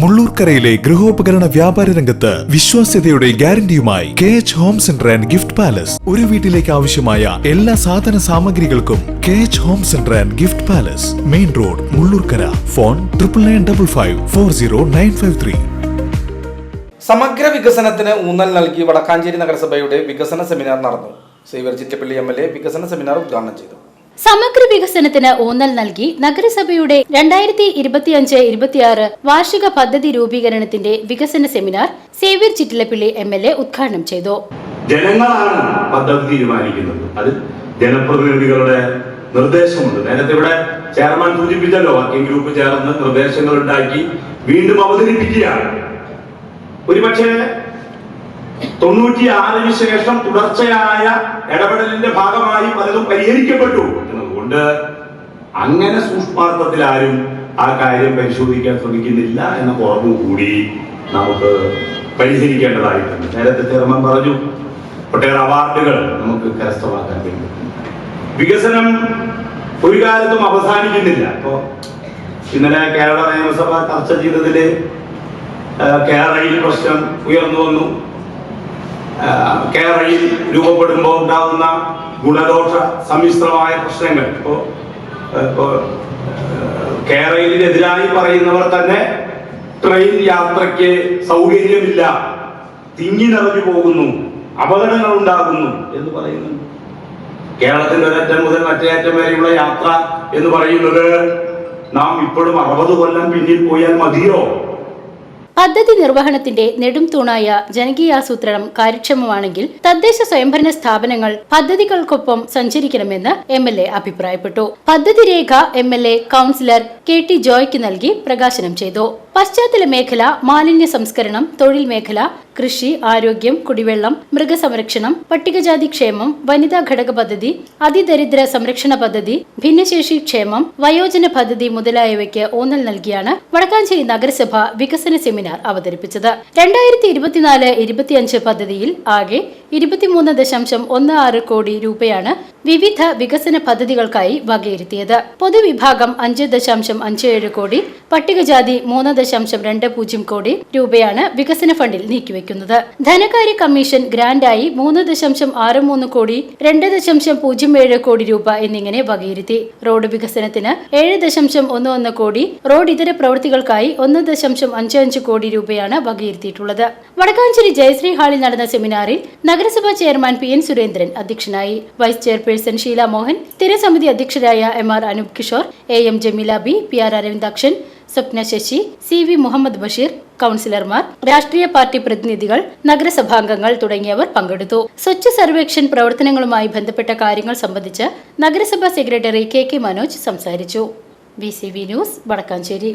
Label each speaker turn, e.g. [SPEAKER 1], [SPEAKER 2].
[SPEAKER 1] മുള്ളൂർക്കരയിലെ ഗൃഹോപകരണ വ്യാപാര രംഗത്ത് വിശ്വാസ്യതയുടെ ഗ്യാരണ്ടിയുമായി K H home centre and gift palace ഒരു വീട്ടിലേക്ക് ആവശ്യമായ എല്ലാ സാധന സാമഗ്രികൾക്കും K H home centre and gift palace main road Mullurkara. Phone triple nine double five four zero nine five three
[SPEAKER 2] സമഗ്ര വികസനത്തിന് ഊന്നൽ നൽകി വടക്കാഞ്ചേരി നഗരസഭയുടെ വികസന സെമിനാർ നടന്നു. Xavier Chittilappilly M L A വികസന സെമിനാർ ഉദ്ഘാടനം ചെയ്തു.
[SPEAKER 3] സമഗ്ര വികസനത്തിന് ഊന്നൽ നൽകി നഗരസഭയുടെ രണ്ടായിരത്തി ഇരുപത്തിയഞ്ച് ഇരുപത്തിയാറ് വാർഷിക പദ്ധതി രൂപീകരണത്തിന്റെ വികസന seminar Xavier Chittilappilly M L A ഉദ്ഘാടനം ചെയ്തു.
[SPEAKER 4] ജനങ്ങളാണ് പദ്ധതി തീരുമാനിക്കുന്നത്. അത് ജനപ്രതിനിധികളുടെ നിർദ്ദേശമുണ്ട്. നേരത്തെ ഇവിടെ ചെയർമാൻ സൂചിപ്പിച്ചല്ലോ വർക്കിംഗ് ഗ്രൂപ്പ് ചേർന്ന് നിർദ്ദേശങ്ങൾ ഉണ്ടാക്കി വീണ്ടും അവതരിപ്പിക്കുകയാണ്. ഒരുപക്ഷെ തൊണ്ണൂറ്റിയാറിന് ശേഷം തുടർച്ചയായ ഇടപെടലിന്റെ ഭാഗമായി പലതും പരിഹരിക്കപ്പെട്ടു. എന്നതുകൊണ്ട് അങ്ങനെ സൂക്ഷ്മാർത്ഥത്തിൽ ആരും ആ കാര്യം പരിശോധിക്കാൻ ശ്രമിക്കുന്നില്ല എന്ന കുറവ് കൂടി നമുക്ക് പരിഹരിക്കേണ്ടതായിട്ടുണ്ട്. നേരത്തെ ചെയർമാൻ പറഞ്ഞു ഒട്ടേറെ അവാർഡുകൾ നമുക്ക് കരസ്ഥമാക്കാൻ കഴിയും. വികസനം ഒരു കാലത്തും അവസാനിക്കുന്നില്ല. അപ്പോൾ ഇന്നലെ കേരള നിയമസഭ ചർച്ച ചെയ്തതിൽ ആ, കേരളയിൽ പ്രശ്നം ഉയർന്നു വന്നു. കേരളയിൽ രൂപപ്പെടുമ്പോൾ ഉണ്ടാകുന്ന ഗുണദോഷ സമ്മിശ്രമായ പ്രശ്നങ്ങൾ. ഇപ്പോ ഇപ്പോ കേരളയിലെതിരായി പറയുന്നവർ തന്നെ ട്രെയിൻ യാത്രയ്ക്ക് സൗകര്യമില്ല തിങ്ങി നിറഞ്ഞു പോകുന്നു അപകടങ്ങൾ ഉണ്ടാകുന്നു എന്ന് പറയുന്നു. കേരളത്തിന്റെ ഒരറ്റം മുതൽ മറ്റേ അറ്റം വരെയുള്ള യാത്ര എന്ന് പറയുന്നത് നാം ഇപ്പോഴും അറുപത് കൊല്ലം പിന്നിൽ പോയാൽ മതിയോ?
[SPEAKER 3] പദ്ധതി നിർവഹണത്തിന്റെ നെടും തൂണായ ജനകീയാസൂത്രണം കാര്യക്ഷമമാണെങ്കിൽ തദ്ദേശ സ്വയംഭരണ സ്ഥാപനങ്ങൾ പദ്ധതികൾക്കൊപ്പം സഞ്ചരിക്കണമെന്ന് എം എൽ എ അഭിപ്രായപ്പെട്ടു. പദ്ധതി രേഖ M L A councillor K T ജോയ്ക്ക് നൽകി പ്രകാശനം ചെയ്തു. പശ്ചാത്തല മേഖല മാലിന്യ സംസ്കരണം തൊഴിൽ മേഖല കൃഷി ആരോഗ്യം കുടിവെള്ളം മൃഗസംരക്ഷണം പട്ടികജാതി ക്ഷേമം വനിതാ ഘടക പദ്ധതി അതിദരിദ്ര സംരക്ഷണ പദ്ധതി ഭിന്നശേഷി ക്ഷേമം വയോജന പദ്ധതി മുതലായവയ്ക്ക് ഊന്നൽ നൽകിയാണ് വടക്കാഞ്ചേരി നഗരസഭ വികസന സെമിനാർ അവതരിപ്പിച്ചത്. രണ്ടായിരത്തി ഇരുപത്തിനാല് ഇരുപത്തിയഞ്ച് പദ്ധതിയിൽ ആകെ ഇരുപത്തിമൂന്ന് ദശാംശം ഒന്ന് ആറ് കോടി രൂപയാണ് വിവിധ വികസന പദ്ധതികൾക്കായി വകയിരുത്തിയത്. പൊതുവിഭാഗം അഞ്ച് ദശാംശം അഞ്ച് ഏഴ് കോടി പട്ടികജാതി മൂന്ന് ദശാംശം രണ്ട് പൂജ്യം കോടി രൂപയാണ് വികസന ഫണ്ടിൽ നീക്കിവെക്കുന്നത്. ധനകാര്യ കമ്മീഷൻ ഗ്രാന്റായി മൂന്ന് ദശാംശം ആറ് മൂന്ന് കോടി രണ്ട് ദശാംശം പൂജ്യം ഏഴ് കോടി രൂപ എന്നിങ്ങനെ വകയിരുത്തി. റോഡ് വികസനത്തിന് ഏഴ് ദശാംശം ഒന്ന് ഒന്ന് കോടി റോഡ് ഇതര പ്രവൃത്തികൾക്കായി ഒന്ന് ദശാംശം അഞ്ച് അഞ്ച് കോടി രൂപയാണ് വകയിരുത്തിയിട്ടുള്ളത്. വടക്കാഞ്ചേരി ജയശ്രീ ഹാളിൽ നടന്ന സെമിനാറിൽ നഗരസഭാ ചെയർമാൻ പി എൻ സുരേന്ദ്രൻ അധ്യക്ഷനായി വൈസ് ചെയർപേഴ്സൺ ഷീല മോഹൻ സ്ഥിരസമിതി അധ്യക്ഷരായ M R Anoop Kishore A M Jameela B P R Aravindakshan Swapna Sasi C V Muhammad Basheer കൗൺസിലർമാർ രാഷ്ട്രീയ പാർട്ടി പ്രതിനിധികൾ നഗരസഭാംഗങ്ങൾ തുടങ്ങിയവർ പങ്കെടുത്തു. സ്വച്ഛ സർവേക്ഷൻ പ്രവർത്തനങ്ങളുമായി ബന്ധപ്പെട്ട കാര്യങ്ങൾ സംബന്ധിച്ച് നഗരസഭാ സെക്രട്ടറി കെ കെ മനോജ് സംസാരിച്ചു. B C V news Vadakkanchery.